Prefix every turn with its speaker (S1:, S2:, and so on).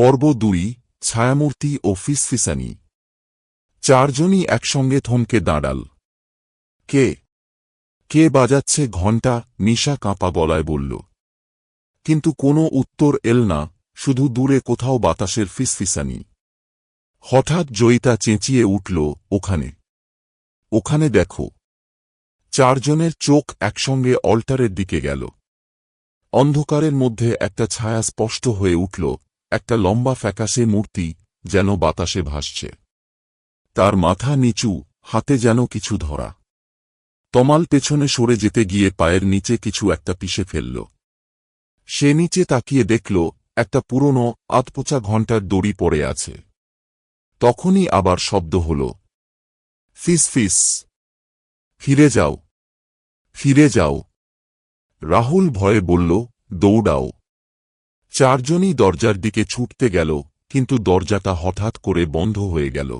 S1: পর্ব দুই, ছায়ামূর্তি ও ফিসফিসানি। চারজনই একসঙ্গে থমকে দাঁড়াল। কে? কে বাজাচ্ছে ঘণ্টা? নিশা কাঁপা গলায় বলল। কিন্তু কোনো উত্তর এল না, শুধু দূরে কোথাও বাতাসের ফিসফিসানি। হঠাৎ জয়িতা চেঁচিয়ে উঠল ওখানে। ওখানে দেখো। চারজনের চোখ একসঙ্গে অল্টারের দিকে গেল। অন্ধকারের মধ্যে একটা ছায়া স্পষ্ট হয়ে উঠল একটা লম্বা ফ্যাকাশে মূর্তি যেন বাতাসে ভাসছে। তার মাথা নিচু, হাতে যেন কিছু ধরা। তমাল পেছনে সরে যেতে গিয়ে পায়ের নিচে কিছু একটা পিষে ফেলল। সে নিচে তাকিয়ে দেখল, একটা পুরনো আতপোচা ঘণ্টার দড়ি পড়ে আছে। তখনই আবার শব্দ হল, ফিস ফিস। ফিরে যাও। ফিরে যাও। রাহুল ভয়ে বলল, দৌড়াও। চারজনই দরজার দিকে ছুটতে গেল কিন্তু দরজাটা হঠাৎ করে বন্ধ হয়ে গেল।